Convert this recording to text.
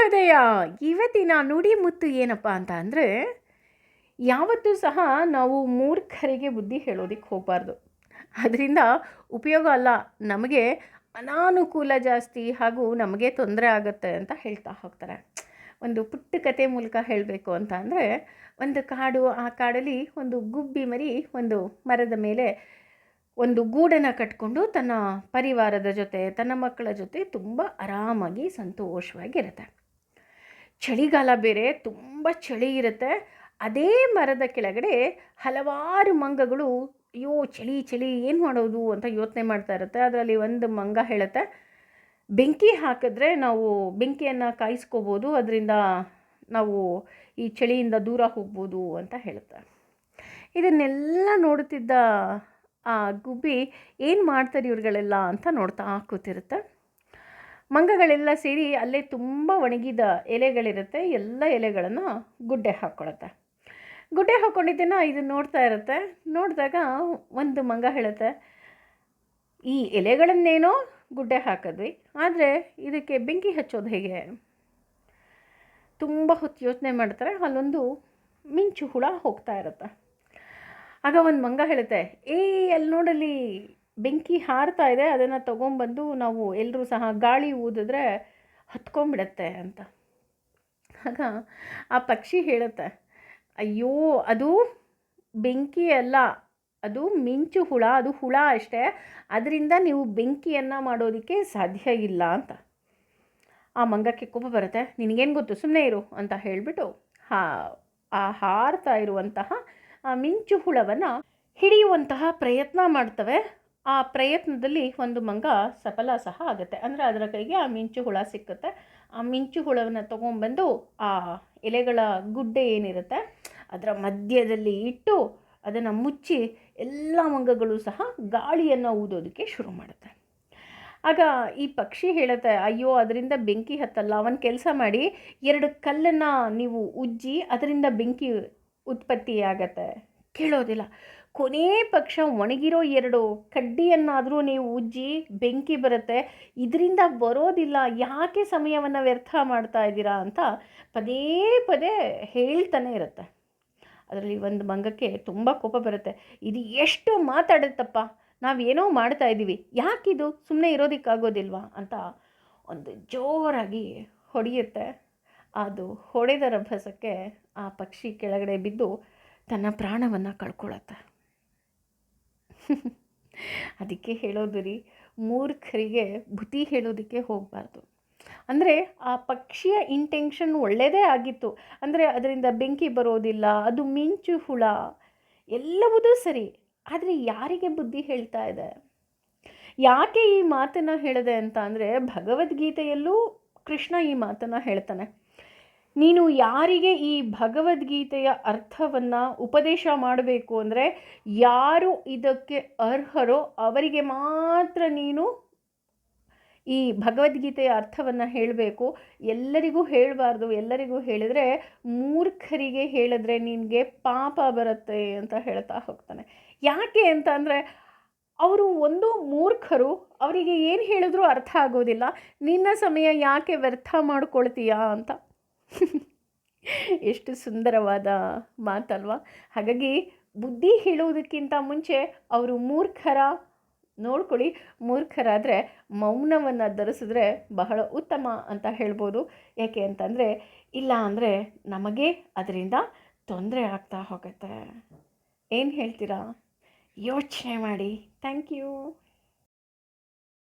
ಶುಭೋದಯ ಇವತ್ತಿನ ನುಡಿ ಮುತ್ತು ಏನಪ್ಪ ಅಂತ ಅಂದರೆ, ಯಾವತ್ತೂ ಸಹ ನಾವು ಮೂರ್ಖರಿಗೆ ಬುದ್ಧಿ ಹೇಳೋದಕ್ಕೆ ಹೋಗಬಾರ್ದು. ಅದರಿಂದ ಉಪಯೋಗ ಅಲ್ಲ, ನಮಗೆ ಅನಾನುಕೂಲ ಜಾಸ್ತಿ ಹಾಗೂ ನಮಗೆ ತೊಂದರೆ ಆಗುತ್ತೆ ಅಂತ ಹೇಳ್ತಾ ಹೋಗ್ತಾರೆ. ಒಂದು ಪುಟ್ಟ ಕತೆ ಮೂಲಕ ಹೇಳಬೇಕು ಅಂತ ಅಂದರೆ, ಒಂದು ಕಾಡು, ಆ ಕಾಡಲ್ಲಿ ಒಂದು ಗುಬ್ಬಿ ಮರಿ ಒಂದು ಮರದ ಮೇಲೆ ಒಂದು ಗೂಡನ್ನು ಕಟ್ಕೊಂಡು ತನ್ನ ಪರಿವಾರದ ಜೊತೆ, ತನ್ನ ಮಕ್ಕಳ ಜೊತೆ ತುಂಬ ಆರಾಮಾಗಿ ಸಂತೋಷವಾಗಿರುತ್ತೆ. ಚಳಿಗಾಲ ಬೇರೆ, ತುಂಬ ಚಳಿ ಇರುತ್ತೆ. ಅದೇ ಮರದ ಕೆಳಗಡೆ ಹಲವಾರು ಮಂಗಗಳು, ಅಯ್ಯೋ, ಚಳಿ ಚಳಿ, ಏನು ಮಾಡೋದು ಅಂತ ಯೋಚನೆ ಮಾಡ್ತಾ ಇರುತ್ತೆ. ಅದರಲ್ಲಿ ಒಂದು ಮಂಗ ಹೇಳುತ್ತೆ, ಬೆಂಕಿ ಹಾಕಿದ್ರೆ ನಾವು ಬೆಂಕಿಯನ್ನು ಕಾಯಿಸ್ಕೋಬೋದು, ಅದರಿಂದ ನಾವು ಈ ಚಳಿಯಿಂದ ದೂರ ಹೋಗ್ಬೋದು ಅಂತ ಹೇಳುತ್ತೆ. ಇದನ್ನೆಲ್ಲ ನೋಡುತ್ತಿದ್ದ ಆ ಗುಬ್ಬಿ ಏನು ಮಾಡ್ತಾರೆ ಇವ್ರುಗಳೆಲ್ಲ ಅಂತ ನೋಡ್ತಾ ಕೂತಿರುತ್ತೆ. ಮಂಗಗಳೆಲ್ಲ ಸೇರಿ ಅಲ್ಲೇ ತುಂಬ ಒಣಗಿದ ಎಲೆಗಳಿರುತ್ತೆ. ಎಲ್ಲ ಎಲೆಗಳನ್ನು ಗುಡ್ಡೆ ಹಾಕ್ಕೊಳತ್ತೆ. ಗುಡ್ಡೆ ಹಾಕ್ಕೊಂಡಿದ್ದನ್ನು ಇದು ನೋಡ್ತಾ ಇರುತ್ತೆ. ನೋಡಿದಾಗ ಒಂದು ಮಂಗ ಹೇಳುತ್ತೆ, ಈ ಎಲೆಗಳನ್ನೇನೋ ಗುಡ್ಡೆ ಹಾಕಿದ್ವಿ, ಆದರೆ ಇದಕ್ಕೆ ಬೆಂಕಿ ಹಚ್ಚೋದು ಹೇಗೆ? ತುಂಬ ಹೊತ್ತು ಯೋಚನೆ ಮಾಡ್ತಾರೆ. ಅಲ್ಲೊಂದು ಮಿಂಚು ಹುಳ ಹೋಗ್ತಾ ಇರುತ್ತೆ. ಆಗ ಒಂದು ಮಂಗ ಹೇಳುತ್ತೆ, ಏ, ಅಲ್ಲಿ ನೋಡಲ್ಲಿ ಬೆಂಕಿ ಹಾರ್ತಾ ಇದೆ, ಅದನ್ನು ತೊಗೊಂಬಂದು ನಾವು ಎಲ್ಲರೂ ಸಹ ಗಾಳಿ ಊದಿದ್ರೆ ಹತ್ಕೊಂಡ್ಬಿಡತ್ತೆ ಅಂತ. ಆಗ ಆ ಪಕ್ಷಿ ಹೇಳುತ್ತೆ, ಅಯ್ಯೋ, ಅದು ಬೆಂಕಿ ಅಲ್ಲ, ಅದು ಮಿಂಚು ಹುಳ, ಅದು ಹುಳ ಅಷ್ಟೇ, ಅದರಿಂದ ನೀವು ಬೆಂಕಿಯನ್ನು ಮಾಡೋದಕ್ಕೆ ಸಾಧ್ಯ ಇಲ್ಲ ಅಂತ. ಆ ಮಂಗಕ್ಕೆ ಕೋಪ ಬರುತ್ತೆ, ನಿನಗೇನು ಗೊತ್ತು ಸುಮ್ಮನೆ ಇರು ಅಂತ ಹೇಳಿಬಿಟ್ಟು ಹಾ, ಆ ಹಾರ್ತಾ ಇರುವಂತಹ ಆ ಮಿಂಚು ಹುಳವನ್ನು ಹಿಡಿಯುವಂತಹ ಪ್ರಯತ್ನ ಮಾಡ್ತವೆ. ಆ ಪ್ರಯತ್ನದಲ್ಲಿ ಒಂದು ಮಂಗ ಸಫಲ ಸಹ ಆಗುತ್ತೆ. ಅಂದರೆ ಅದರ ಕೈಗೆ ಆ ಮಿಂಚು ಹುಳ ಸಿಕ್ಕುತ್ತೆ. ಆ ಮಿಂಚು ಹುಳವನ್ನು ತೊಗೊಂಬಂದು ಆ ಎಲೆಗಳ ಗುಡ್ಡೆ ಏನಿರುತ್ತೆ, ಅದರ ಮಧ್ಯದಲ್ಲಿ ಇಟ್ಟು ಅದನ್ನು ಮುಚ್ಚಿ ಎಲ್ಲ ಮಂಗಗಳು ಸಹ ಗಾಳಿಯನ್ನು ಊದೋದಕ್ಕೆ ಶುರು ಮಾಡುತ್ತೆ. ಆಗ ಈ ಪಕ್ಷಿ ಹೇಳುತ್ತೆ, ಅಯ್ಯೋ, ಅದರಿಂದ ಬೆಂಕಿ ಹತ್ತಲ್ಲ, ಅವನ ಕೆಲಸ ಮಾಡಿ ಎರಡು ಕಲ್ಲನ್ನು ನೀವು ಉಜ್ಜಿ, ಅದರಿಂದ ಬೆಂಕಿ ಉತ್ಪತ್ತಿಯಾಗತ್ತೆ. ಕೇಳೋದಿಲ್ಲ. ಕೊನೇ ಪಕ್ಷ ಒಣಗಿರೋ ಎರಡು ಕಡ್ಡಿಯನ್ನಾದರೂ ನೀವು ಉಜ್ಜಿ ಬೆಂಕಿ ಬರುತ್ತೆ, ಇದರಿಂದ ಬರೋದಿಲ್ಲ, ಯಾಕೆ ಸಮಯವನ್ನು ವ್ಯರ್ಥ ಮಾಡ್ತಾ ಇದ್ದೀರಾ ಅಂತ ಪದೇ ಪದೇ ಹೇಳ್ತಾನೆ ಇರುತ್ತೆ. ಅದರಲ್ಲಿ ಒಂದು ಮಂಗಕ್ಕೆ ತುಂಬ ಕೋಪ ಬರುತ್ತೆ. ಇದು ಎಷ್ಟು ಮಾತಾಡುತ್ತಪ್ಪ, ನಾವೇನೋ ಮಾಡ್ತಾ ಇದ್ದೀವಿ, ಯಾಕಿದು ಸುಮ್ಮನೆ ಇರೋದಕ್ಕಾಗೋದಿಲ್ವಾ ಅಂತ ಒಂದು ಜೋರಾಗಿ ಹೊಡೆಯುತ್ತೆ. ಅದು ಹೊಡೆದ ರಭಸಕ್ಕೆ ಆ ಪಕ್ಷಿ ಕೆಳಗಡೆ ಬಿದ್ದು ತನ್ನ ಪ್ರಾಣವನ್ನು ಕಳ್ಕೊಳ್ಳುತ್ತೆ ಅದಕ್ಕೆ ಹೇಳೋದು ರೀ, ಮೂರ್ಖರಿಗೆ ಭುತಿ ಹೇಳೋದಕ್ಕೆ ಹೋಗಬಾರ್ದು. ಅಂದರೆ ಆ ಪಕ್ಷಿಯ ಇಂಟೆನ್ಷನ್ ಒಳ್ಳೆಯದೇ ಆಗಿತ್ತು. ಅಂದರೆ ಅದರಿಂದ ಬೆಂಕಿ ಬರೋದಿಲ್ಲ, ಅದು ಮಿಂಚು ಹುಳ, ಎಲ್ಲವುದೂ ಸರಿ. ಆದರೆ ಯಾರಿಗೆ ಬುದ್ಧಿ ಹೇಳ್ತಾ ಇದೆ? ಯಾಕೆ ಈ ಮಾತನ್ನು ಹೇಳಿದೆ ಅಂತ ಅಂದರೆ ಭಗವದ್ಗೀತೆಯಲ್ಲೂ ಕೃಷ್ಣ ಈ ಮಾತನ್ನು ಹೇಳ್ತಾನೆ. ನೀನು ಯಾರಿಗೆ ಈ ಭಗವದ್ಗೀತೆಯ ಅರ್ಥವನ್ನು ಉಪದೇಶ ಮಾಡಬೇಕು ಅಂದರೆ ಯಾರು ಇದಕ್ಕೆ ಅರ್ಹರೋ ಅವರಿಗೆ ಮಾತ್ರ ನೀನು ಈ ಭಗವದ್ಗೀತೆಯ ಅರ್ಥವನ್ನು ಹೇಳಬೇಕು. ಎಲ್ಲರಿಗೂ ಹೇಳಬಾರ್ದು. ಎಲ್ಲರಿಗೂ ಹೇಳಿದರೆ ಮೂರ್ಖರಿಗೆ ಹೇಳಿದ್ರೆ ನಿನಗೆ ಪಾಪ ಬರುತ್ತೆ ಅಂತ ಹೇಳ್ತಾ ಹೋಗ್ತಾನೆ. ಯಾಕೆ ಅಂತ ಅಂದರೆ ಅವರು ಒಂದು ಮೂರ್ಖರು, ಅವರಿಗೆ ಏನು ಹೇಳಿದ್ರೂ ಅರ್ಥ ಆಗೋದಿಲ್ಲ. ನಿನ್ನ ಸಮಯ ಯಾಕೆ ವ್ಯರ್ಥ ಮಾಡ್ಕೊಳ್ತೀಯಾ ಅಂತ. ಎಷ್ಟು ಸುಂದರವಾದ ಮಾತಲ್ವಾ? ಹಾಗಾಗಿ ಬುದ್ಧಿ ಹೇಳುವುದಕ್ಕಿಂತ ಮುಂಚೆ ಅವರು ಮೂರ್ಖರ, ನೋಡ್ಕೊಳ್ಳಿ, ಮೂರ್ಖರಾದರೆ ಮೌನವನ್ನು ಧರಿಸಿದ್ರೆ ಬಹಳ ಉತ್ತಮ ಅಂತ ಹೇಳ್ಬೋದು. ಯಾಕೆ ಅಂತಂದರೆ, ಇಲ್ಲ ಅಂದರೆ ನಮಗೆ ಅದರಿಂದ ತೊಂದರೆ ಆಗ್ತಾ ಹೋಗುತ್ತೆ. ಏನು ಹೇಳ್ತೀರಾ? ಯೋಚನೆ ಮಾಡಿ. Thank you.